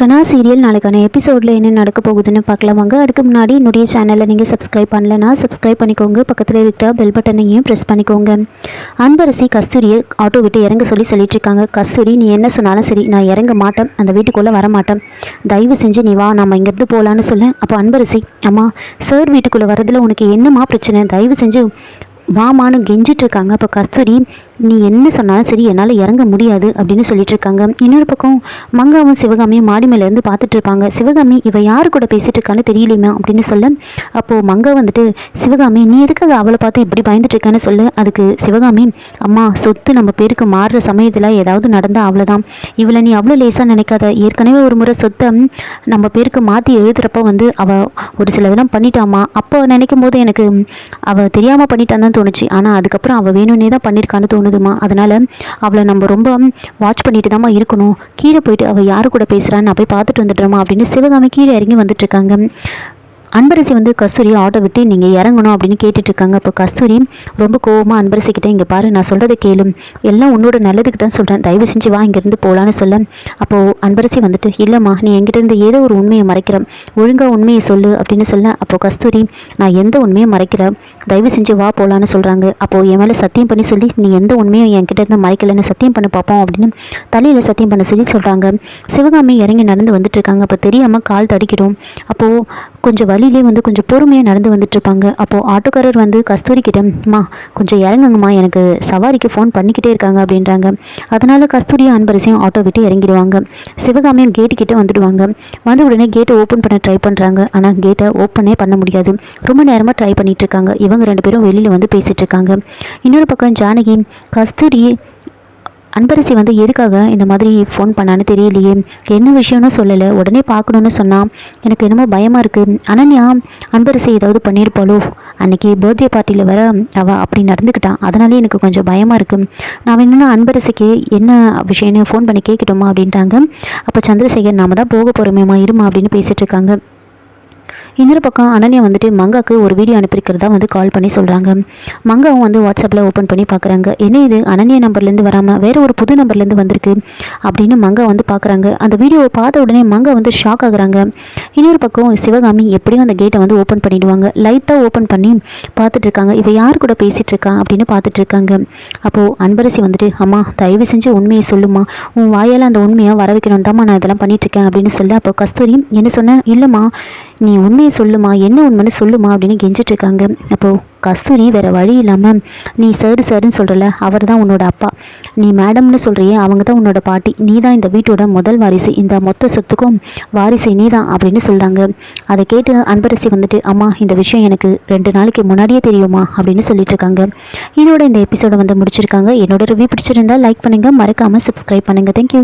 கனா serial நாளைக்கான எபிசோடில் என்ன நடக்க போகுதுன்னு பார்க்கலாமாங்க அதுக்கு முன்னாடி என்னுடைய சேனலை நீங்கள் சப்ஸ்கிரைப் பண்ணலன்னா சப்ஸ்கிரைப் பண்ணிக்கோங்க. பக்கத்தில் இருக்கிற பெல் பட்டனையும் ப்ரெஸ் பண்ணிக்கோங்க. அன்பரசி கஸ்தூரியை ஆட்டோ விட்டு இறங்க சொல்லி சொல்லிட்டு இருக்காங்க கஸ்தூரி நீ என்ன சொன்னாலும் சரி நான் இறங்க மாட்டேன். அந்த வீட்டுக்குள்ளே வர மாட்டேன். தயவு செஞ்சு நீ வா நம்ம இங்கேருந்து போகலான்னு சொல்ல. அப்போ அன்பரசி அம்மா சார் வீட்டுக்குள்ளே வரதில் உனக்கு என்னம்மா பிரச்சனை? தயவு செஞ்சு வாமான்னு கெஞ்சிட்டு இருக்காங்க அப்போ கஸ்தூரி நீ என்ன சொன்னாலும் சரி என்னால் இறங்க முடியாது அப்படின்னு சொல்லிட்டு இருக்காங்க. இன்னொரு பக்கம் மங்காவும் சிவகாமியும் மாடி மேலேருந்து பார்த்துட்டு இருப்பாங்க. சிவகாமி இவ யாரு கூட பேசிட்டு இருக்கான்னு தெரியலையுமா அப்படின்னு சொல்ல அப்போது மங்கா வந்துட்டு சிவகாமி நீ எதுக்காக அவளை பார்த்து இப்படி பயந்துட்டு இருக்கான்னு சொல்ல. அதுக்கு சிவகாமி அம்மா சொத்து நம்ம பேருக்கு மாறுற சமயத்தில் ஏதாவது நடந்தால் அவ்வளோதான் இவளை நீ அவ்வளோ லேசாக நினைக்காத. ஏற்கனவே ஒரு முறை சொத்தை நம்ம பேருக்கு மாற்றி எழுதுறப்ப வந்து அவள் ஒரு சில இதெல்லாம் பண்ணிட்டாமா அப்போ நினைக்கும் போது எனக்கு அவள் தெரியாமல் பண்ணிட்டான்னு தான் தோணுச்சு. ஆனால் அதுக்கப்புறம் அவள் வேணும்னே தான் பண்ணியிருக்கான்னு தோணுதுமா அதனால் அவளை நம்ம ரொம்ப வாட்ச் பண்ணிட்டு தாம்மா இருக்கணும். கீழே போயிட்டு அவள் யார் கூட பேசுகிறான்னு நான் போய் பார்த்துட்டு வந்துடுறோமா அப்படின்னு சிவகாமி கீழே இறங்கி வந்துட்டு இருக்காங்க. அன்பரசி வந்து கஸ்தூரியை ஆட்டோ விட்டு நீங்கள் இறங்கணும் அப்படின்னு கேட்டுட்டு இருக்காங்க அப்போ கஸ்தூரி ரொம்ப கோவமாக அன்பரசி இங்கே பாரு நான் சொல்கிறத கேளு. எல்லாம் உன்னோட நல்லதுக்கு தான் சொல்கிறேன் தயவு செஞ்சு வா இங்கேருந்து போகலான்னு சொல்ல. அப்போது அன்பரசி வந்துட்டு இல்லைம்மா நீ எங்கிட்டேருந்து ஏதோ ஒரு உண்மையை மறைக்கிற. ஒழுங்காக உண்மையை சொல்லு அப்படின்னு சொல்ல அப்போது கஸ்தூரி நான் எந்த உண்மையை மறைக்கிறேன் தயவு செஞ்சு வா போகலான்னு சொல்கிறாங்க அப்போது என் மேலே சத்தியம் பண்ணி சொல்லி நீ எந்த உண்மையும் என்கிட்டேருந்து மறைக்கலைன்னு சத்தியம் பண்ண பார்ப்போம் அப்படின்னு தலையில் சத்தியம் பண்ண சொல்லி சொல்கிறாங்க சிவகாமி இறங்கி நடந்து வந்துட்டு இருக்காங்க அப்போ தெரியாமல் கால் தடிக்கிறோம் அப்போது கொஞ்சம் வழியிலே வந்து கொஞ்சம் பொறுமையாக நடந்து வந்துட்டுருப்பாங்க அப்போது ஆட்டோக்காரர் வந்து கஸ்தூரி கிட்ட மா கொஞ்சம் இறங்குங்கம்மா எனக்கு சவாரிக்கு ஃபோன் பண்ணிக்கிட்டே இருக்காங்க அப்படின்றாங்க. அதனால் கஸ்தூரியும் அன்பரசியும் ஆட்டோ விட்டு இறங்கிடுவாங்க. சிவகாமியும் கேட்டு வந்துடுவாங்க. வந்த உடனே கேட்டை ஓப்பன் பண்ண ட்ரை பண்ணுறாங்க ஆனால் கேட்டை ஓப்பனே பண்ண முடியாது. ரொம்ப நேரமாக ட்ரை பண்ணிகிட்ருக்காங்க இவங்க ரெண்டு பேரும் வெளியில் வந்து பேசிகிட்ருக்காங்க இருக்காங்க. இன்னொரு பக்கம் ஜானகி கஸ்தூரி அன்பரசி வந்து எதுக்காக இந்த மாதிரி ஃபோன் பண்ணான்னு தெரியலையே. என்ன விஷயம்னு சொல்லலை. உடனே பார்க்கணுன்னு சொன்னான் எனக்கு என்னமோ பயமாக இருக்குது அனன்யா அன்பரசி ஏதாவது பண்ணியிருப்பாளோ அன்னைக்கு பர்த்டே பார்ட்டியில் வர அவள் அப்படி நடந்துக்கிட்டான் அதனாலே எனக்கு கொஞ்சம் பயமாக இருக்குது நான் வேணும்னா அன்பரசிக்கு என்ன விஷயம்னு ஃபோன் பண்ணி கேட்கட்டுமா அப்படின்ட்டாங்க. அப்போ சந்திரசேகர் நாம தான் போக போகிறோமேம்மா இருமா அப்படின்னு பேசிகிட்டு இருக்காங்க. இன்னொரு பக்கம் அனன்யா வந்துட்டு மங்காக்கு ஒரு வீடியோ அனுப்பியிருக்கிறதா வந்து கால் பண்ணி சொல்கிறாங்க மங்காவும் வந்து வாட்ஸ்அப்பில் ஓப்பன் பண்ணி பார்க்குறாங்க என்ன இது? அனன்யா நம்பர்லேருந்து வராமல் வேறு ஒரு புது நம்பர்லேருந்து வந்திருக்கு அப்படின்னு மங்கா வந்து பார்க்குறாங்க அந்த வீடியோவை பார்த்த உடனே மங்கா வந்து ஷாக் ஆகுறாங்க. இன்னொரு பக்கம் சிவகாமி எப்படியும் அந்த கேட்டை வந்து ஓப்பன் பண்ணிடுவாங்க. லைட்டாக ஓப்பன் பண்ணி பார்த்துட்டு இருக்காங்க. இவ யார் கூட பேசிகிட்டு இருக்கா அப்படின்னு பார்த்துட்டு இருக்காங்க. அப்போது அன்பரசி வந்துட்டு அம்மா தயவு செஞ்சு உண்மையை சொல்லுமா உன் வாயால் அந்த உண்மையை வர வைக்கணும் தாம்மா நான் இதெல்லாம் பண்ணிகிட்ருக்கேன் அப்படின்னு சொல்லி அப்போ கஸ்தூரி என்ன சொன்னேன் இல்லைம்மா நீ உண்மையை சொல்லுமா? என்ன உண்மைன்னு சொல்லுமா? அப்படின்னு கெஞ்சிட்டு இருக்காங்க அப்போது கஸ்தூரி வேறு வழி இல்லாமல் நீ சார் சார்னு சொல்கிறல அவர் தான் உன்னோட அப்பா. நீ மேடம்னு சொல்கிறியே அவங்க தான் உன்னோட பாட்டி. நீ தான் இந்த வீட்டோட முதல் வாரிசு. இந்த மொத்த சொத்துக்கும் வாரிசு நீ தான் அப்படின்னு சொல்கிறாங்க அதை கேட்டு அன்பரசி வந்துட்டு அம்மா இந்த விஷயம் எனக்கு ரெண்டு நாளைக்கு முன்னாடியே தெரியுமா? அப்படின்னு சொல்லிட்டு இருக்காங்க இதோட இந்த எபிசோடை வந்து முடிச்சிருக்காங்க. என்னோட ரிவ்யூ பிடிச்சிருந்தா லைக் பண்ணுங்கள் மறக்காமல் சப்ஸ்கிரைப் பண்ணுங்கள் தேங்க்யூ